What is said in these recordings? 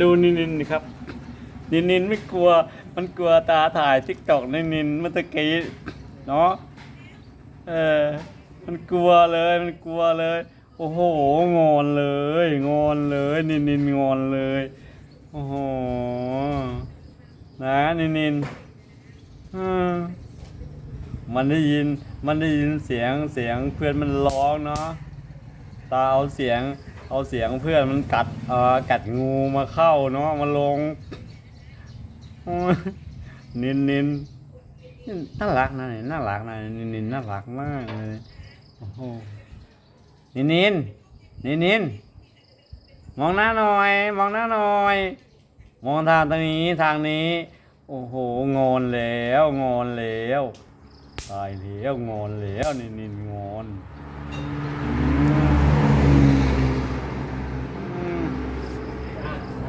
ดูนินนินครับ นินนินไม่กลัว มันกลัวตาถ่ายทิกตอกนินนินเมื่อตะกี้เนาะเออมันกลัวเลยมันกลัวเลย โอ้โหงอนเลยงอนเลยนินนินงอนเลยโอ้โหนะนินนินมันได้ยินมันได้ยินเสียงเสียงเพื่อนมันร้องเนาะตาเอาเสียง เอาเสียงเพื่อนมันกัดเอ่อกัดงูมาเข้าเนาะมาลงนินนินน่ารักนะเนี่ยน่ารักนะนินนินน่ารักมากเลยโอ้โหนินนินนินนินมองหน้าหน่อย มองหน้าหน่อย มองทางตรงนี้ทางนี้ โอ้โหงอนแล้วงอนแล้วตายแล้วงอนแล้วนินนินงอน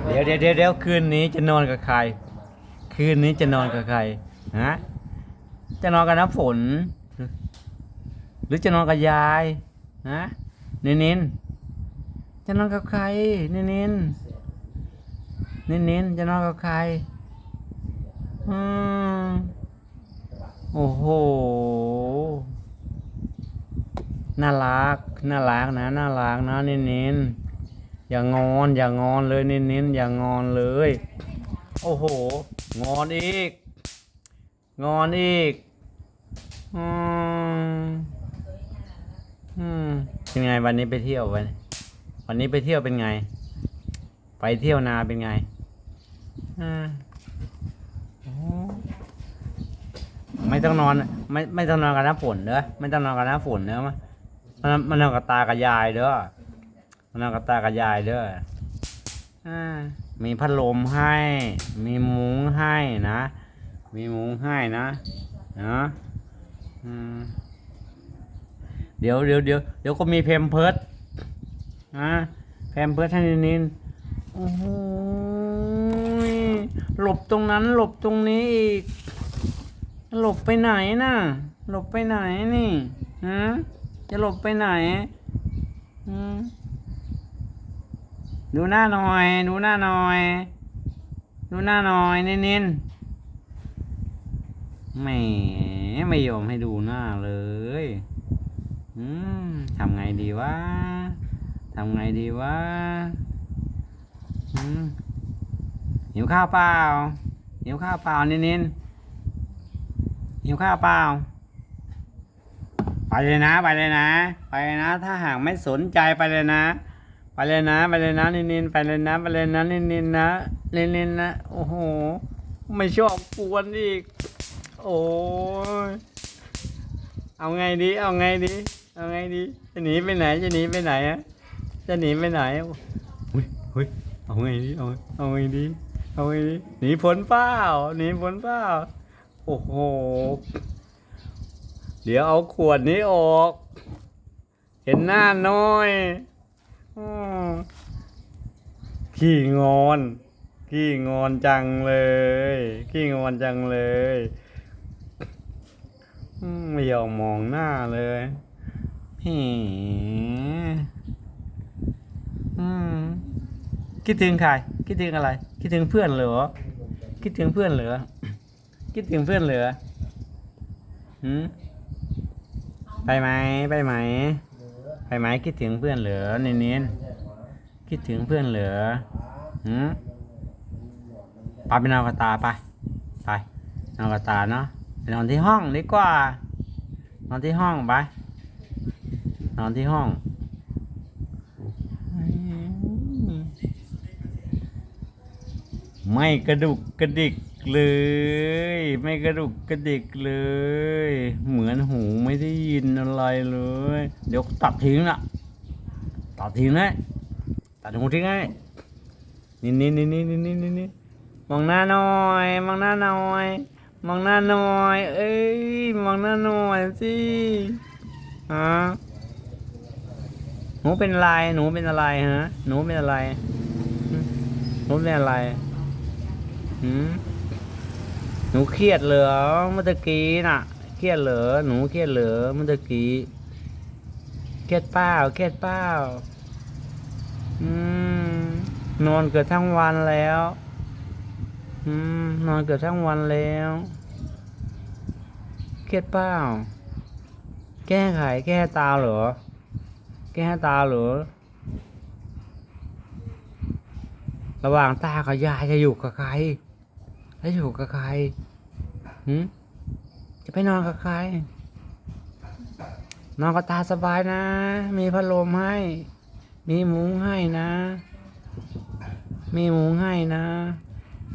เดี๋ ยวเดี๋ยวเดี๋ยวเดี๋ยวคืนนี้จะนอนกับใคร คืนนี้จะนอนกับใครฮะจะนอนกับน้ำฝน หรือจะนอนกับยายฮะนินนินจะนอนกับใครนินนินนินนินจะนอนกับใครอืมโอ้โหน่ารักน่ารักนะน่ารักนะนินนิน อย่างงอนอย่างงอนเลยเน้นๆอย่างงอนเลย โอ้โห งอนอีก งอนอีกอืมอืมเป็นไงวันนี้ไปเที่ยววันวันนี้ไปเที่ยวเป็นไง ไปเที่ยวนาเป็นไงอ่าโอ้ไม่ต้องนอนไม่ไม่ต้องนอนกับน้ำฝนเด้อไม่ต้องนอนกับน้ำฝนเด้อมันมันนอนกับตากับยายเด้อ มันนอนกับตากับยายเด้ออ่ามีพัดลมให้ มีมุ้งให้นะ มีมุ้งให้นะนะอืมเดี๋ยวเดี๋ยวเดี๋ยวเดี๋ยวก็มีเพมเพิร์ดนะเพมเพิร์ดให้นินๆโอ้โหยหลบตรงนั้นหลบตรงนี้อีก หลบไปไหนน่ะ หลบไปไหนนี่ฮะจะหลบไปไหนอืม ดูหน้าหน่อย ดูหน้าหน่อย ดูหน้าหน่อยเน้นๆแหมไม่ยอมให้ดูหน้าเลยอืมทำไงดีวะทำไงดีวะหิวข้าวเปล่าหิวข้าวเปล่าเน้นๆหิวข้าวเปล่าไปเลยนะ ไปเลยนะ ไปเลยนะ ถ้าหากไม่สนใจไปเลยนะ ไปเลยนะไปเลยนะนินนินไปเลยนะไปเลยนะนินนินนะนินนินนะโอ้โห ไม่ชอบกวนอีก โอ้ยเอาไงดี เอาไงดี เอาไงดี จะหนีไปไหน จะหนีไปไหนอะจะหนีไปไหนเฮ้ยเฮ้ยเอาไงดีเอาเอาไงดี เอาไงดีหนีพ้นเปล่าหนีพ้นเปล่าโอ้โห เดี๋ยวเอาขวดนี้ออก เห็นหน้าน้อย ขี้งอน ขี้งอนจังเลย ขี้งอนจังเลยไม่ยอมมองหน้าเลยแหมอืมคิดถึงใคร คิดถึงอะไร คิดถึงเพื่อนเหรอ คิดถึงเพื่อนเหรอ คิดถึงเพื่อนเหรอหืไปไหม ไปไหม ไปไหมคิดถึงเพื่อนเหลือเน้นๆคิดถึงเพื่อนเหลือหืมไปเปนอนกับตาไป ไปนอนกับตาเนาะนอนที่ห้องดีกว่า นอนที่ห้องไป นอนที่ห้อง ไม่กระดุกกระดิกเลย ไม่กระดุกกระดิกเลย เหมือนหูไม่ได้ยินอะไรเลย เดี๋ยวตัดทิ้งละตัดทิ้งนะตัดหูทิ้งให้นี่นี่นี่นี่นี่นี่นี่มองหน้าหน่อยมองหน้าหน่อยมองหน้าหน่อย เอ้ยมองหน้าหน่อยสิฮะหนูเป็นอะไรหนูเป็นอะไรฮะหนูเป็นอะไรหนูเป็นอะไร หืมหนูเครียดเหรอเมื่อกี้น่ะ เครียดเหรอหนูเครียดเหรอเมื่อกี้เครียดเปล่าเครียดเปล่าอืมนอนเกือบทั้งวันแล้วอืมนอนเกือบทั้งวันแล้ว เครียดเปล่าแก้ไขแก้ตาเหรอ แก้ตาเหรอ ระหว่างตากับยายจะอยู่กับใคร จะอยู่กับใครหืมจะไปนอนกับใคร นอนกับตาสบายนะ มีพัดลมให้ มีหมุ้งให้นะ มีหมุ้งให้นะ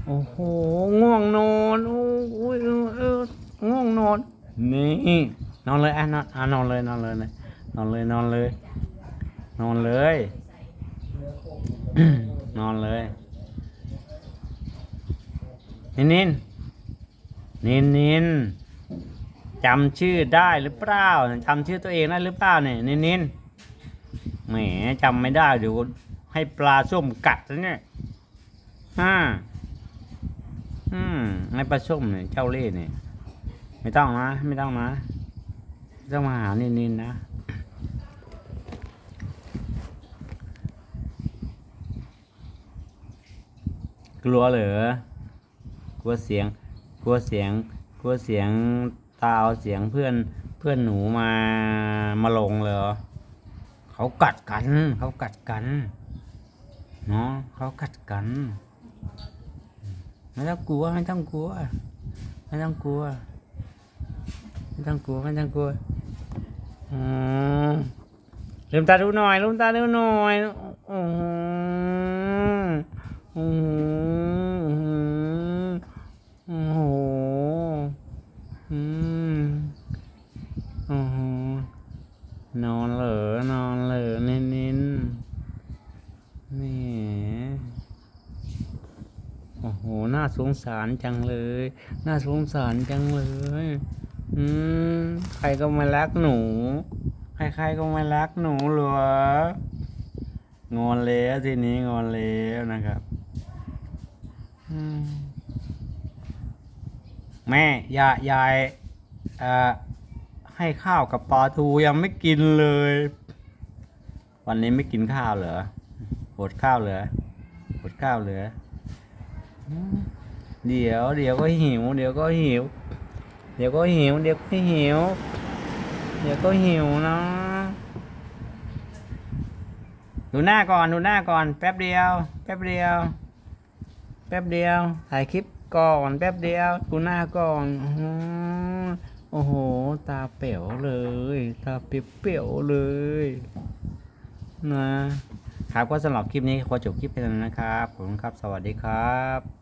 โอ้โห ง่วงนอนโอ้ยเออเออง่วงนอน นี่ นอนเลยอะนอนอะนอนเลยนอนเลยนะนอนเลย นอนเลย นอนเลย นอนเลย นินนินนินนินจำชื่อได้หรือเปล่าจำชื่อตัวเองได้หรือเปล่าเนี่ยนินนินแหมจำไม่ได้เดี๋ยวให้ปลาส้มกัดแล้วเนี่ยอ่าอืมให้ปลาส้มเนี่ยเจ้าเล่ห์เนี่ยไม่ต้องนะ ไม่ต้องนะไม่ต้องมาหานินนินนะกลัวเหรอ กลัวเสียง กลัวเสียง กลัวเสียงตาเอาเสียงเพื่อนเพื่อนหนูมามาลงเหรอเขากัดกัน เขากัดกันเนาะเขากัดกันไม่ต้องกลัวไม่ต้องกลัวไม่ต้องกลัวไม่ต้องกลัวไม่ต้องกลัวอืมลืมตาดูหน่อยลืมตาดูหน่อยอ้โหโอ้โหโอ้โหอืมโอ้โหนอนเหรอนอนเหรอเน้นนินๆนี่ โอ้โห น่าส งสารจังเลย น่าสงสารจังเลย อืม ใครก็มารักหนู ใครๆก็มารักหนูเหรองอนแล้วทีนี้งอนแล้วนะครับแม่ยายยายให้ข้าวกับปลาทูยังไม่กินเลย วันนี้ไม่กินข้าวเหรออดข้าวเหรออดข้าวเหรอ เดี๋ยวเดี๋ยวก็หิว เดี๋ยวก็หิว เดี๋ยวก็หิว เดี๋ยวก็หิว เดี๋ยวก็หิวนะดูหน้าก่อนดูหน้าก่อน แป๊บเดียว แป๊บเดียว แป๊บเดียวถ่ายคลิปก่อนแป๊บเดียวดูหน้าก่อนอโอ้โห ตาเป๋วเลย ตาเปรี้ยวเลยนะครับก็สำหรับคลิปนี้ขอจบคลิปไปแล้วนะครับขอบคุณครับ สวัสดีครับ